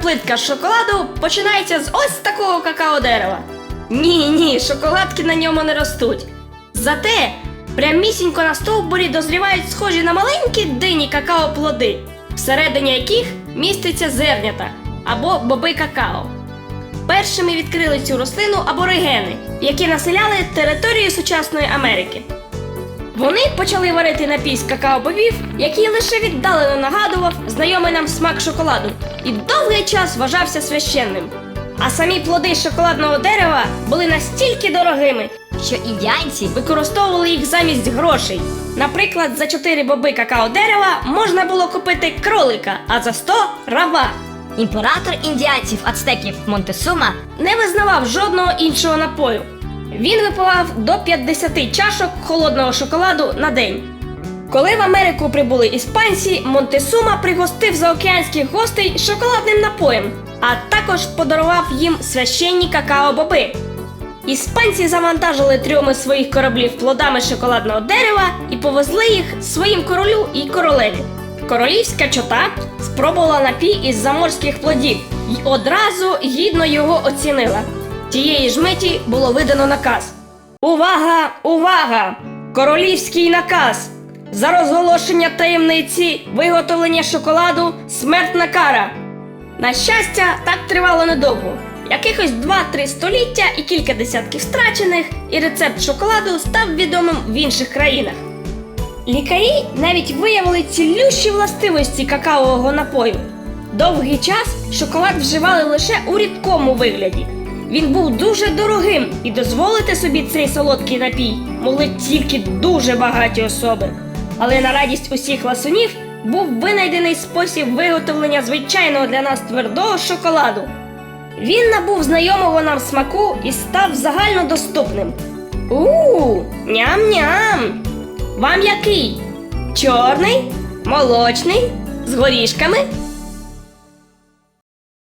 плитка шоколаду починається з ось такого какао-дерева. Ні, ні, шоколадки на ньому не ростуть. Зате прямісінько на стовбурі дозрівають схожі на маленькі дині какао-плоди, всередині яких міститься зернята або боби какао. Першими відкрили цю рослину аборигени, які населяли територію сучасної Америки. Вони почали варити напій з какао-бобів, який лише віддалено нагадував знайомий нам смак шоколаду, і довгий час вважався священним. А самі плоди шоколадного дерева були настільки дорогими, Що індіанці використовували їх замість грошей. Наприклад, за 4 боби какао дерева можна було купити кролика, а за 100 рава. імператор індіанців ацтеків Монтесума не визнавав жодного іншого напою. Він випивав до 50 чашок холодного шоколаду на день. Коли в Америку прибули іспанці, Монтесума пригостив заокеанських гостей шоколадним напоєм, а також подарував їм священні какао-боби. Іспанці завантажили трьоми своїх кораблів плодами шоколадного дерева і повезли їх своїм королю і королеві. Королівська чота спробувала напій із заморських плодів і одразу гідно його оцінила. Тієї ж миті було видано наказ. Увага! Увага! Королівський наказ! За розголошення таємниці виготовлення шоколаду смертна кара. На щастя, так тривало недовго. Якихось 2-3 століття і кілька десятків страчених, і рецепт шоколаду став відомим в інших країнах. Лікарі навіть виявили цілющі властивості какаового напою. Довгий час шоколад вживали лише у рідкому вигляді. Він був дуже дорогим, і дозволити собі цей солодкий напій могли тільки дуже багаті особи. Але на радість усіх ласунів був винайдений спосіб виготовлення звичайного для нас твердого шоколаду. Він набув знайомого нам смаку і став загальнодоступним. У, ням-ням! Вам який? Чорний, молочний, з горішками